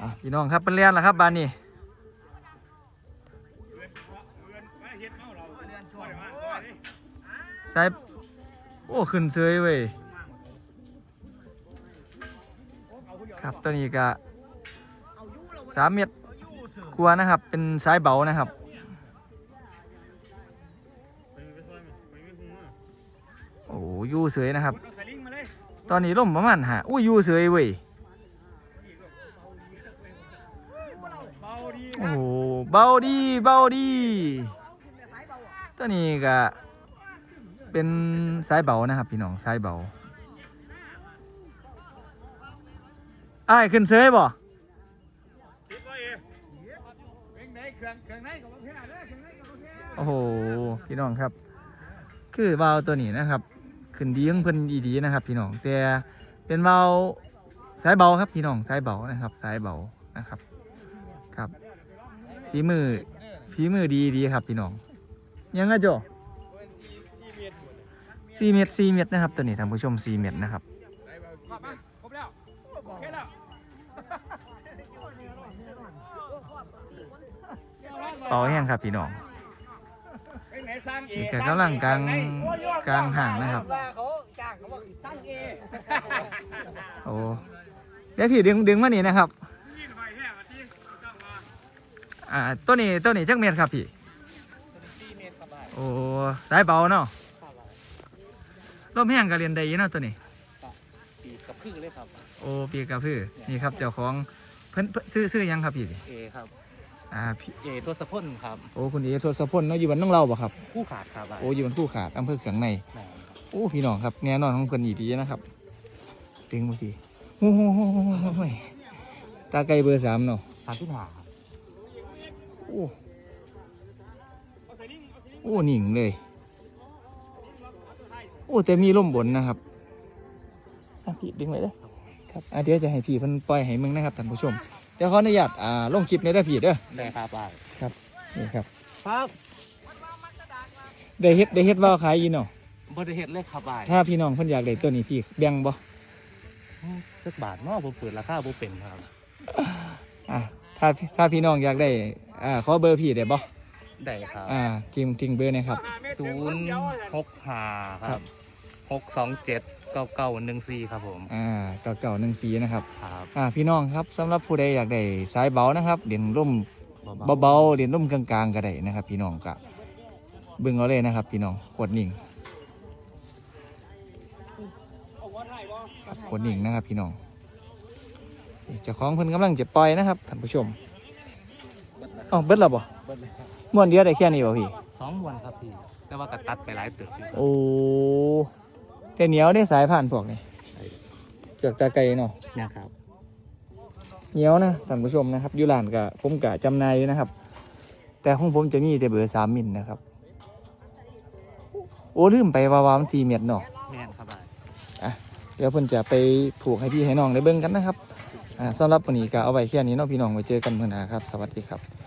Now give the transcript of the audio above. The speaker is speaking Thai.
อะพี่น้องครับเป็นเรียนแล้วครับบ้านนี้ใช้โอ้ขึ้นเซยเว้ยครับตัวนี้ก็สามเมตรกว่านะครับ เป็นสายเบานะครับโอ้ยูเสยนะครับ ตอนนี้ล่มประมาณหาอุ้ยอยูเสยเว้ย โอ้โห เบาดีเบาดีตัวนี้ก็เป็นสายเบานะครับพี่น้องสายเบาไอ้ขึ้นเซยบ่โอ้โหพี่น้องครับ คือเบาตัวนี้นะครับ ขึ้นดีของเพิ่นดีๆนะครับ พี่น้องแต่เป็นเบาสายเบาครับพี่น้องสายเบานะครับ สายเบานะครับครับ ฝีมือฝีมือดีดีครับพี่น้อง ยังไงจ๊สี่เมตรสี่เมตรนะครับตัวนี้ท่านผู้ชมสี่เมตรนะครับเบาแห้งครับพี่น้องนี่ก็กำลังกลางกลางห่างนะครับว่าเขาจ้างเขาบอกสร้างเองโอ้เดี๋ยวพี่ดึงดึงมานี่นะครับ อ่าตัวนี้ตัวนี้จักเม็ดครับพี่สี่เมตรครับบ้านโอ้สายเบาเนาะลมแห้งก็เรียนได้อยู่เนาะตัวนี้ ปีกับพึ่งเลยครับ โอ้ปีกระพือนี่ครับเจ้าของเพิ่นเพิ่นซื้อซื้อหยังครับพี่เอครับ อ่าพี่เอตัวสะพ้นครับ โอ้คุณเอโทศพลเนาะอยู่บ้านน้องเราบ่ครับคู่ขาดครับบ้านโอ้อยู่บ้านผู้ขาดอำเภอเขืองในแหม่โอ้พี่น้องครับแน่นอนของเพิ่นอีดีนะครับดึงมาพี่โอ้โหโหโหโหโหตาไก่เบอร์สามเนาะ สามที่หาครับ โอ้โอ้หนิงเลย โอ้แต่มีร่มบนนะครับอะพี่ดึงไว้เด้อครับอะเดี๋ยวจะให้พี่เพิ่นปล่อยให้มึงนะครับท่านผู้ชมเดี๋ยวขออนุญาตอ่าลงคลิปในเด้อพี่เด้อได้ครับบ้านนี่ครับ ครับได้เฮ็ดได้เฮ็ดว่าวขายอีเนาะบริเฮ็ดเลยครับบ้านถ้าพี่น้องเพิ่นอยากได้ตัวนี้พี่แบ่งบ่สักบาทเนาะผมเปิดราคาผมเป็นครับ อะถ้าถ้าพี่น้องอยากได้ อ่าขอเบอร์พี่ได้บ่ได้ครับอ่าทิ้งทิ้งเบอร์หนะครับ ศูนย์หกห้าคครัรับบ หกสองเจ็ดเก้าเก้าหนึ่งสี่ครับผมอ่าเก่าเก่าหนึ่งสีนะครับครับอ่าพี่น้องครับสำหรับผู้ใดอยากได้สายเบานะครับเด่นร่ม เบาเบาๆเด่นร่มกลางๆก็ได้นะครับ พี่น้องก็เบิ่งเอาเลยนะครับ พี่น้องขวดนิ่งขวดนิ่งนะครับ พี่น้องนี่เจ้าของเพิ่นกำลังจะปล่อยนะครับท่านผู้ชม อ๋อเบิดแล้วบ่ๆเบิดเลยครับม้วนเดียวได้แค่นี้บ่พี่ สองวันครับพี่ แต่ว่ากระตัดไปหลายตึกอยู่โอ้แต่เหนียวได้สายผ่านพวกนี้เจือกตาไก่เนาะ นะครับ เหนียวนะท่านผู้ชมนะครับอยูร้านกับผมกะจำหนายอยู่นะครับ แต่ของผมจะมีแต่เบอร์สามมิลนะครับ โอ้ลืมไปว่าว่ามันตีเม็ดเนาะ แม่นครับบ้านเดี๋ยวเพิ่นจะไปผูกให้พี่ให้น้องได้เบิ่งกันนะครับ อ่าสำหรับวันนี้ก็เอาไว้แค่นี้เนาะพี่น้องไว้เจอกันเมื่อหน้าครับ สวัสดีครับ